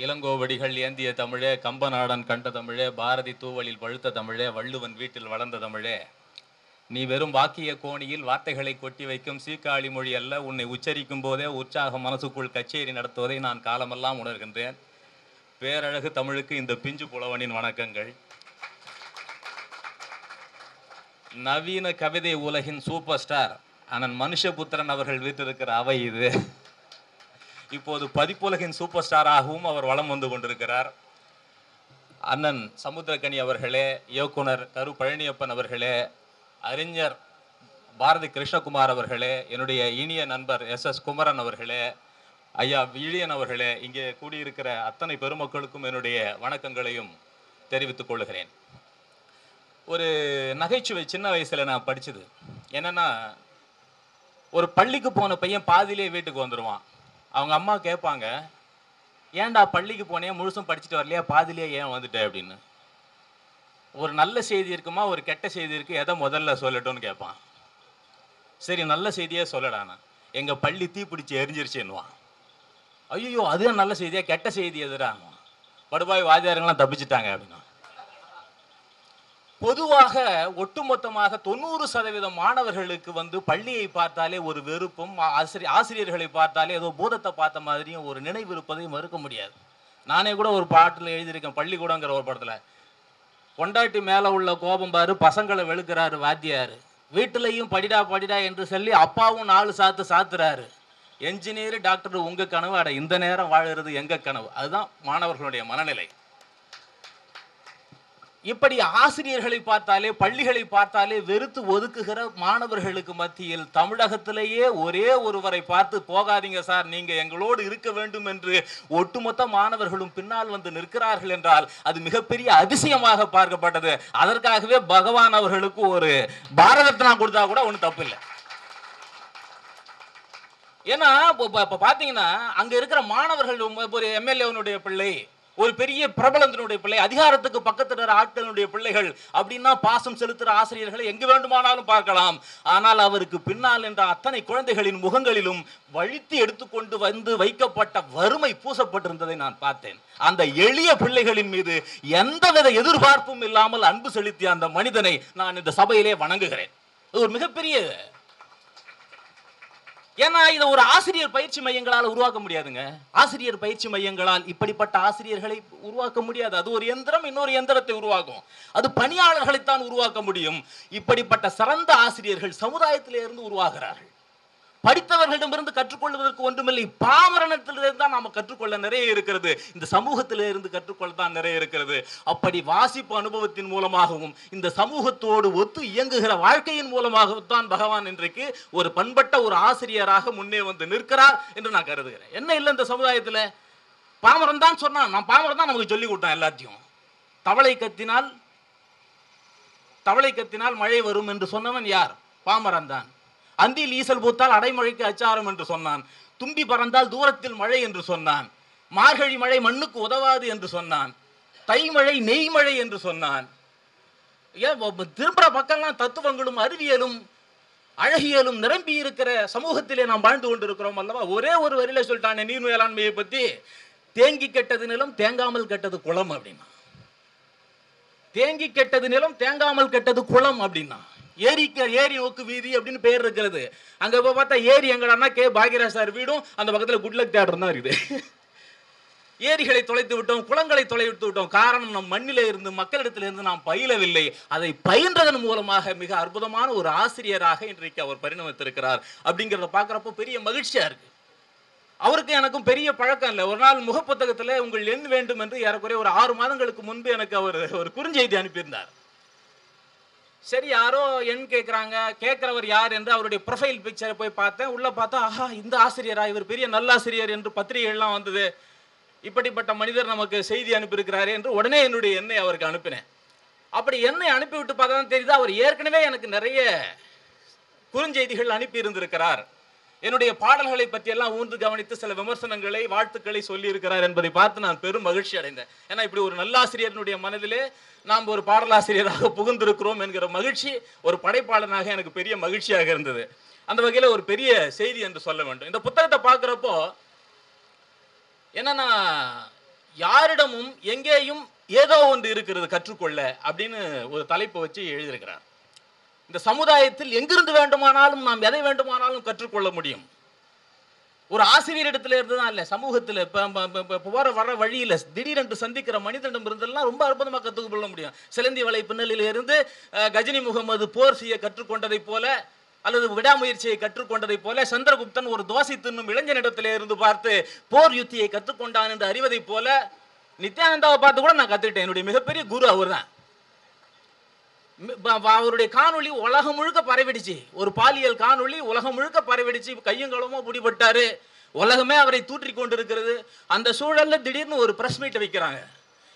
இளங்கோவடிகள் ஏந்திய தமிழே கம்பநாடன் கண்ட தமிழே பாரதி தூவலில் பழுத்த தமிழே வள்ளுவன் வீட்டில் வளர்ந்த தமிழே. நீ வெறும் வாக்கிய கோணியில் வார்த்தைகளை கொட்டி வைக்கும் சீக்காழி மொழி அல்ல உன்னை உச்சரிக்கும் போதே உற்சாக மனசுக்குள் கச்சேரி நடத்துவதை நான் காலமெல்லாம் உணர்கின்றேன். பேரழகு தமிழுக்கு இந்த பிஞ்சு புலவனின் வணக்கங்கள். நவீன கவிதை உலகின் சூப்பர் ஸ்டார் அண்ணன் மனுஷபுத்திரன் அவர்கள் வீட்டிருக்கிற அவை இது. இப்போது பதிப்புலகின் சூப்பர் ஸ்டாராகவும் அவர் வலம் வந்து கொண்டிருக்கிறார். அண்ணன் சமுத்திரக்கனி அவர்களே இயக்குனர் கரு பழனியப்பன் அவர்களே அறிஞர் பாரதி கிருஷ்ணகுமார் அவர்களே என்னுடைய இனிய நண்பர் எஸ் எஸ் குமரன் அவர்களே ஐயா விழியன் அவர்களே இங்கே கூடியிருக்கிற அத்தனை பெருமக்களுக்கும் என்னுடைய வணக்கங்களையும் தெரிவித்துக் கொள்கிறேன். ஒரு நகைச்சுவை சின்ன வயசில் நான் படித்தது என்னென்னா ஒரு பள்ளிக்கு போன பையன் பாதியிலே வீட்டுக்கு வந்துடுவான் அவங்க அம்மா கேட்பாங்க ஏன்டா பள்ளிக்கு போனே முழுசும் படிச்சுட்டு வரலையா? பாதிலேயே ஏன் வந்துட்டேன் அப்படின்னு. ஒரு நல்ல செய்தி இருக்குமா? ஒரு கெட்ட செய்தி இருக்கு? எதை முதல்ல சொல்லட்டும்னு கேட்பான். சரி நல்ல செய்தியே சொல்லடானா எங்கள் பள்ளி தீப்பிடிச்சு எரிஞ்சிருச்சுன்னுவான். ஐயோ அதுதான் நல்ல செய்தியா? கெட்ட செய்தி எதிரானுவான் படுபாய் வாத்தியாருங்களாம் தப்பிச்சிட்டாங்க அப்படின்னா. பொதுவாக ஒட்டுமொத்தமாக தொண்ணூறு சதவீதம் மாணவர்களுக்கு வந்து பள்ளியை பார்த்தாலே ஒரு வெறுப்பும் ஆசிரி ஆசிரியர்களை பார்த்தாலே ஏதோ பூதத்தை பார்த்த மாதிரியும் ஒரு நினைவு இருப்பதையும் மறுக்க முடியாது. நானே கூட ஒரு பாட்டில் எழுதியிருக்கேன் பள்ளிக்கூடங்கிற ஒரு படத்தில். பொண்டாட்டி மேலே உள்ள கோபம் பாரு பசங்களை வெளுக்கிறாரு வாத்தியார். வீட்டிலையும் படிடா படிடா என்று சொல்லி அப்பாவும் நாலு சாத்து சாத்துறாரு. என்ஜினியர் டாக்டர் உங்கள் கனவு அட இந்த நேரம் வாழறது எங்கள் கனவு? அதுதான் மாணவர்களுடைய மனநிலை. இப்படி ஆசிரியர்களை பார்த்தாலே பள்ளிகளை பார்த்தாலே வெறுத்து ஒதுக்குகிற மாணவர்களுக்கு மத்தியில் தமிழகத்திலேயே ஒரே ஒருவரை பார்த்து போகாதீங்க சார் நீங்க எங்களோடு இருக்க வேண்டும் என்று ஒட்டுமொத்த மாணவர்களும் பின்னால் வந்து நிற்கிறார்கள் என்றால் அது மிகப்பெரிய அதிசயமாக பார்க்கப்பட்டது. அதற்காகவே பகவான் அவர்களுக்கு ஒரு பாரத ரத்னா கொடுத்தா கூட ஒன்றும் தப்பு இல்லை. ஏன்னா இப்போ இப்போ- பார்த்தீங்கன்னா அங்கே இருக்கிற மாணவர்கள் ஒரு எம்எல்ஏனுடைய பிள்ளை ஒரு பெரிய பிரபலத்தினுடைய பிள்ளை அதிகாரத்துக்கு பக்கத்தில் ஆட்களுடைய பிள்ளைகள் அப்படின்னா பாசம் செலுத்துகிற ஆசிரியர்களை எங்கு வேண்டுமானாலும் பார்க்கலாம். ஆனால் அவருக்கு பின்னால் என்ற அத்தனை குழந்தைகளின் முகங்களிலும் வழித்து எடுத்துக்கொண்டு வந்து வைக்கப்பட்ட வறுமை பூசப்பட்டிருந்ததை நான் பார்த்தேன். அந்த எளிய பிள்ளைகளின் மீது எந்தவித எதிர்பார்ப்பும் இல்லாமல் அன்பு செலுத்திய அந்த மனிதனை நான் இந்த சபையிலே வணங்குகிறேன். ஒரு மிகப்பெரிய ஏன்னா இதை ஒரு ஆசிரியர் பயிற்சி மையங்களால் உருவாக்க முடியாதுங்க. ஆசிரியர் பயிற்சி மையங்களால் இப்படிப்பட்ட ஆசிரியர்களை உருவாக்க முடியாது. அது ஒரு எந்திரம் இன்னொரு எந்திரத்தை உருவாக்கும். அது பணியாளர்களைத்தான் உருவாக்க முடியும். இப்படிப்பட்ட சிறந்த ஆசிரியர்கள் சமுதாயத்திலிருந்து உருவாகிறார்கள். படித்தவர்களிடமிருந்து கற்றுக்கொள்வதற்கு ஒன்றுமில்லை. பாமரணத்திலிருந்து தான் நாம் கற்றுக்கொள்ள நிறைய இருக்கிறது. இந்த சமூகத்திலிருந்து கற்றுக்கொள்ள தான் நிறைய இருக்கிறது. அப்படி வாசிப்பு அனுபவத்தின் மூலமாகவும் இந்த சமூகத்தோடு ஒத்து இயங்குகிற வாழ்க்கையின் மூலமாகவும் தான் பகவான் இன்றைக்கு ஒரு பண்பட்ட ஒரு ஆசிரியராக முன்னே வந்து நிற்கிறார் என்று நான் கருதுகிறேன். என்ன இல்லை இந்த சமுதாயத்தில்? பாமரன் தான் சொன்னான் நான் பாமரன் தான் நமக்கு சொல்லி கொடுத்தான் எல்லாத்தையும். தவளை கத்தினால் தவளை கத்தினால் மழை வரும் என்று சொன்னவன் யார்? பாமரன் தான். அந்தியில் ஈசல் பூத்தால் அடைமழைக்கு அச்சாரம் என்று சொன்னான். தும்பி பறந்தால் தூரத்தில் மழை என்று சொன்னான். மார்கழி மழை மண்ணுக்கு உதவாது என்று சொன்னான். தைமழை நெய்மழை என்று சொன்னான். ஏன் திரும்புற பக்கம்லாம் தத்துவங்களும் அறிவியலும் அழகியலும் நிரம்பி இருக்கிற சமூகத்திலே நாம் வாழ்ந்து கொண்டிருக்கிறோம் அல்லவா? ஒரே ஒரு வரியில சொல்லிட்டானே நீர் மேலாண்மையை பத்தி தேங்கி கெட்டது நிலம் தேங்காமல் கெட்டது குளம் அப்படின்னா. தேங்கி கெட்டது நிலம் தேங்காமல் கெட்டது குளம் அப்படின்னா. ஏரிக்கு ஏரி ஓக்கு வீதி அப்படின்னு பேர் இருக்கிறது. அங்க போய் பார்த்தா ஏரி எங்கடான்னா கே. பாக்யராஜ் சார் வீடும் அந்த பக்கத்துல குட்லக் தேட்டர் தான் இருக்குது. ஏரிகளை தொலைத்து விட்டோம் குளங்களை தொலைவிட்டு விட்டோம். காரணம் நம் மண்ணிலே இருந்து மக்களிடத்திலிருந்து நாம் பயிலவில்லை. அதை பயின்றதன் மூலமாக மிக அற்புதமான ஒரு ஆசிரியராக இன்றைக்கு அவர் பரிணமித்திருக்கிறார். அப்படிங்கிறத பார்க்குறப்போ பெரிய மகிழ்ச்சியா இருக்கு. அவருக்கு எனக்கும் பெரிய பழக்கம் இல்லை. ஒரு நாள் முகப்புத்தகத்தில் உங்கள் எண் வேண்டும் என்று ஏறக்குறைய ஒரு ஆறு மாதங்களுக்கு முன்பு எனக்கு அவர் ஒரு குறுஞ்செய்தி அனுப்பியிருந்தார். சரி யாரோ எண் கேட்குறாங்க கேட்குறவர் யார் என்று அவருடைய ப்ரொஃபைல் பிக்சரை போய் பார்த்தேன். உள்ளே பார்த்தா ஆஹா இந்த ஆசிரியரா இவர் பெரிய நல்லாசிரியர் என்று பத்திரிகைகள்லாம் வந்தது. இப்படிப்பட்ட மனிதர் நமக்கு செய்தி அனுப்பியிருக்கிறாரு என்று உடனே என்னுடைய எண்ணை அவருக்கு அனுப்பினேன். அப்படி என்னை அனுப்பிவிட்டு பார்த்தா தான் தெரியுது அவர் ஏற்கனவே எனக்கு நிறைய குறுஞ்செய்திகள் அனுப்பி இருந்திருக்கிறார் என்னுடைய பாடல்களை பற்றியெல்லாம் ஊன்று கவனித்து சில விமர்சனங்களை வாழ்த்துக்களை சொல்லி இருக்கிறார் என்பதை பார்த்து நான் பெரும் மகிழ்ச்சி அடைந்தேன். ஏன்னா இப்படி ஒரு நல்லாசிரியரினுடைய மனதிலே நாம் ஒரு பாடலாசிரியராக புகுந்திருக்கிறோம் என்கிற மகிழ்ச்சி ஒரு படைப்பாளனாக எனக்கு பெரிய மகிழ்ச்சியாக இருந்தது. அந்த வகையில் ஒரு பெரிய செய்தி என்று சொல்ல வேண்டும். இந்த புத்தகத்தை பார்க்குறப்போ என்னன்னா யாரிடமும் எங்கேயும் ஏதோ ஒன்று இருக்கிறது கற்றுக்கொள்ள அப்படின்னு ஒரு தலைப்பை வச்சு எழுதியிருக்கிறார். இந்த சமுதாயத்தில் எங்கிருந்து வேண்டுமானாலும் நாம் எதை வேண்டுமானாலும் கற்றுக்கொள்ள முடியும். ஒரு ஆசிரியரிடத்துல இருந்து தான் இல்லை சமூகத்தில் இப்போ போகிற வர வழியில் திடீரென்று சந்திக்கிற மனிதனிடம் இருந்தெல்லாம் ரொம்ப அற்புதமாக கற்றுக்கொள்ள முடியும். சிலந்தி வலை பின்னலில் இருந்து கஜினி முகமது போர் செய்ய கற்றுக்கொண்டதைப் போல அல்லது விடாமுயற்சியை கற்றுக்கொண்டதைப் போல சந்திரகுப்தன் ஒரு தோசை தின்னும் இளைஞனிடத்திலே இருந்து பார்த்து போர் யுத்தியை கற்றுக்கொண்டான் என்று அறிவதைப் போல நித்யானந்தாவை பார்த்து கூட நான் கற்றுக்கிட்டேன் என்னுடைய மிகப்பெரிய குரு அவர் தான் அவருடைய காணொளி உலகம் முழுக்க பரவிடுச்சு. ஒரு பாலியல் காணொளி உலகம் முழுக்க பரவிடுச்சு. கையும் களவுமா பிடிபட்டாரு உலகமே அவரை தூற்றி கொண்டிருக்கிறது. அந்த சூழல்ல திடீர்னு ஒரு பிரஸ் மீட் வைக்கிறாங்க.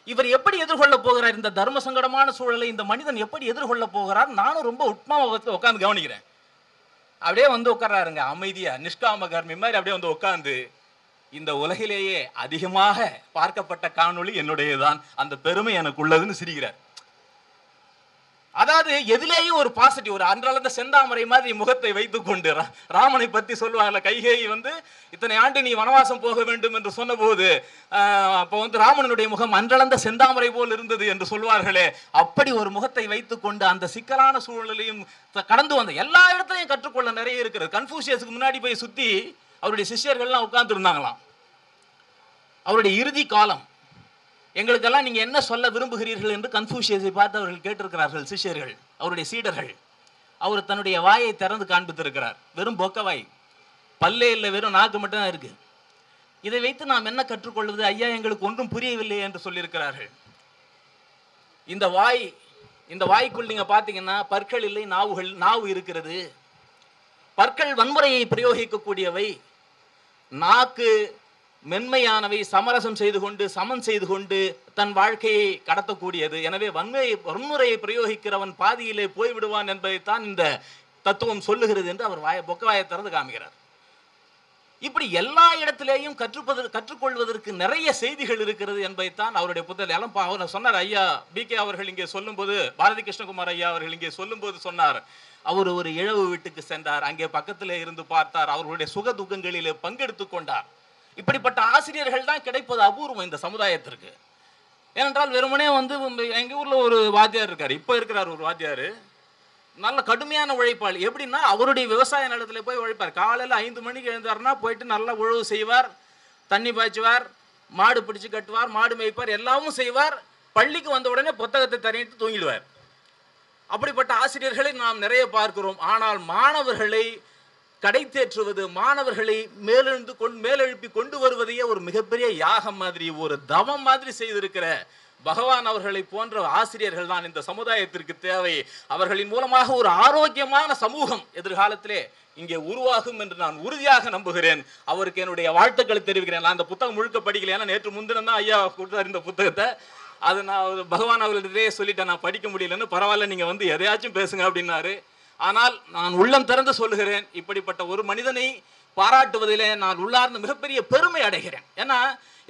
இவர் எப்படி எதிர்கொள்ள போகிறார்? இந்த தர்ம சங்கடமான சூழலை இந்த மனிதன் எப்படி எதிர்கொள்ள போகிறார்? நானும் ரொம்ப உட்மா உட்காந்து கவனிக்கிறேன். அப்படியே வந்து உட்கார்றாருங்க. அமைதியா நிஷ்காம கர்மி மாதிரி அப்படியே வந்து உட்காந்து இந்த உலகிலேயே அதிகமாக பார்க்கப்பட்ட காணொளி என்னுடையதான். அந்த பெருமை எனக்கு உள்ளதுன்னு சிரிக்கிறார். அதாவது எதிலேயும் ஒரு பாசிட்டிவ் ஒரு அன்றளந்த செந்தாமரை மாதிரி முகத்தை வைத்து கொண்டு ரா- ராமனை பத்தி சொல்லுவாங்கல்ல கைகேயி வந்து இத்தனை ஆண்டு நீ வனவாசம் போக வேண்டும் என்று சொன்னபோது அப்போ வந்து ராமனுடைய முகம் அன்றளந்த செந்தாமரை போல் இருந்தது என்று சொல்வார்களே. அப்படி ஒரு முகத்தை வைத்து கொண்டு அந்த சிக்கலான சூழ்நிலையும் கடந்து வந்த எல்லா இடத்துலையும் கற்றுக்கொள்ள நிறைய இருக்கிறது. கன்ஃபூசியஸுக்கு முன்னாடி போய் சுற்றி அவருடைய சிஷ்யர்கள்லாம் உட்கார்ந்துருந்தாங்களாம். அவருடைய இறுதி காலம் எங்களுக்கெல்லாம் நீங்கள் என்ன சொல்ல விரும்புகிறீர்கள் என்று கன்ஃபூஷியஸை பார்த்து அவர்கள் கேட்டிருக்கிறார்கள் சிஷியர்கள் அவருடைய சீடர்கள். அவர் தன்னுடைய வாயை திறந்து காண்பித்திருக்கிறார். வெறும் பொக்க வாய். பல்லே இல்லை வெறும் நாக்கு மட்டும்தான் இருக்கு. இதை வைத்து நாம் என்ன கற்றுக்கொள்வது? ஐயா எங்களுக்கு ஒன்றும் புரியவில்லை என்று சொல்லியிருக்கிறார்கள். இந்த வாய் இந்த வாய்க்குள் நீங்கள் பார்த்தீங்கன்னா பற்கள் இல்லை நாவுகள் நாவு இருக்கிறது. பற்கள் வன்முறையை பிரயோகிக்கக்கூடியவை. நாக்கு மென்மையானவை சமரசம் செய்து கொண்டு சமன் செய்து கொண்டு தன் வாழ்க்கையை கடத்தக்கூடியது. எனவே வன்மையை வன்முறையை பிரயோகிக்கிறவன் பாதியிலே போய்விடுவான் என்பதைத்தான் இந்த தத்துவம் சொல்லுகிறது என்று அவர் வாய பொக்கவாயை திறந்து காமிக்கிறார். இப்படி எல்லா இடத்திலேயும் கற்றுப்பது கற்றுக்கொள்வதற்கு நிறைய செய்திகள் இருக்கிறது என்பதைத்தான் அவருடைய புத்தகம் எல்லாம் அவர் சொன்னார். ஐயா பி கே அவர்கள் இங்கே சொல்லும்போது பாரதி கிருஷ்ணகுமார் ஐயா அவர்கள் இங்கே சொல்லும்போது சொன்னார். அவர் ஒரு இழவு வீட்டுக்கு சென்றார். அங்கே பக்கத்திலே இருந்து பார்த்தார். அவர்களுடைய சுக துக்கங்களிலே பங்கெடுத்துக் கொண்டார். இப்படிப்பட்ட ஆசிரியர்கள் தான் கிடைப்பது அபூர்வம் இந்த சமுதாயத்திற்கு. ஏனென்றால் வெறுமனே வந்து எங்கள் ஊரில் ஒரு வாத்தியார் இருக்கார். இப்போ இருக்கிறார் ஒரு வாத்தியார். நல்ல கடுமையான உழைப்பாளி. எப்படின்னா அவருடைய விவசாய நிலத்தில் போய் உழைப்பார். காலையில் ஐந்து மணிக்கு எழுந்தாருன்னா போயிட்டு நல்லா உழவு செய்வார் தண்ணி பாய்ச்சுவார் மாடு பிடிச்சு கட்டுவார் மாடு மேய்ப்பார் எல்லாமும் செய்வார். பள்ளிக்கு வந்த உடனே புத்தகத்தை தரையிட்டு தூங்கிடுவார். அப்படிப்பட்ட ஆசிரியர்களை நாம் நிறைய பார்க்கிறோம். ஆனால் மாணவர்களை கடை தேற்றுவது மாணவர்களை மேலெழுந்து கொண்டு மேலெழுப்பி கொண்டு வருவதையே ஒரு மிகப்பெரிய யாகம் மாதிரி ஒரு தவம் மாதிரி செய்திருக்கிற பகவான் அவர்களை போன்ற ஆசிரியர்கள் தான் இந்த சமுதாயத்திற்கு தேவை. அவர்களின் மூலமாக ஒரு ஆரோக்கியமான சமூகம் எதிர்காலத்திலே இங்கே உருவாகும் என்று நான் உறுதியாக நம்புகிறேன். அவருக்கு என்னுடைய வாழ்த்துக்களை தெரிவிக்கிறேன். நான் அந்த புத்தகம் முழுக்க படிக்கல. ஏன்னா நேற்று முன்தினம் தான் ஐயா கொடுத்தார் இந்த புத்தகத்தை. அது நான் ஒரு பகவான் அவர்களிடையே சொல்லிட்டேன். நான் படிக்க முடியலன்னு பரவாயில்ல நீங்கள் வந்து எதையாச்சும் பேசுங்க அப்படின்னாரு. ஆனால் நான் உள்ளம் திறந்து சொல்லுகிறேன் இப்படிப்பட்ட ஒரு மனிதனை பாராட்டுவதிலே நான் உள்ளார்ந்து மிகப்பெரிய பெருமை அடைகிறேன். ஏன்னா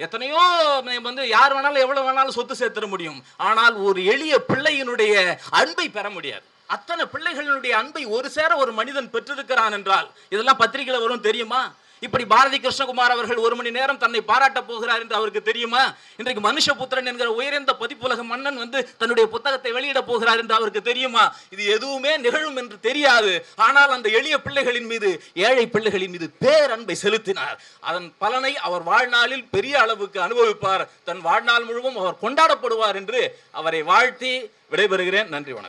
எத்தனையோ வந்து யார் வேணாலும் எவ்வளவு வேணாலும் சொத்து சேர்த்துட முடியும். ஆனால் ஒரு எளிய பிள்ளையினுடைய அன்பை பெற முடியாது. அத்தனை பிள்ளைகளினுடைய அன்பை ஒரு சேர ஒரு மனிதன் பெற்றிருக்கிறான் என்றால் இதெல்லாம் பத்திரிகையில் வரும் தெரியுமா? இப்படி பாரதி கிருஷ்ணகுமார் அவர்கள் ஒரு மணி நேரம் தன்னை பாராட்டப் போகிறார் என்று அவருக்கு தெரியுமா? இன்றைக்கு மனுஷபுத்திரன் என்கிற உயர்ந்த பதிப்புலக மன்னன் வந்து தன்னுடைய புத்தகத்தை வெளியிட போகிறார் என்று அவருக்கு தெரியுமா? இது எதுவுமே நிகழும் என்று தெரியாது. ஆனால் அந்த எளிய பிள்ளைகளின் மீது ஏழை பிள்ளைகளின் மீது பேரன்பை செலுத்தினார். அதன் பலனை அவர் வாழ்நாளில் பெரிய அளவுக்கு அனுபவிப்பார். தன் வாழ்நாள் முழுவதும் அவர் கொண்டாடப்படுவார் என்று அவரை வாழ்த்தி விடைபெறுகிறேன். நன்றி வணக்கம்.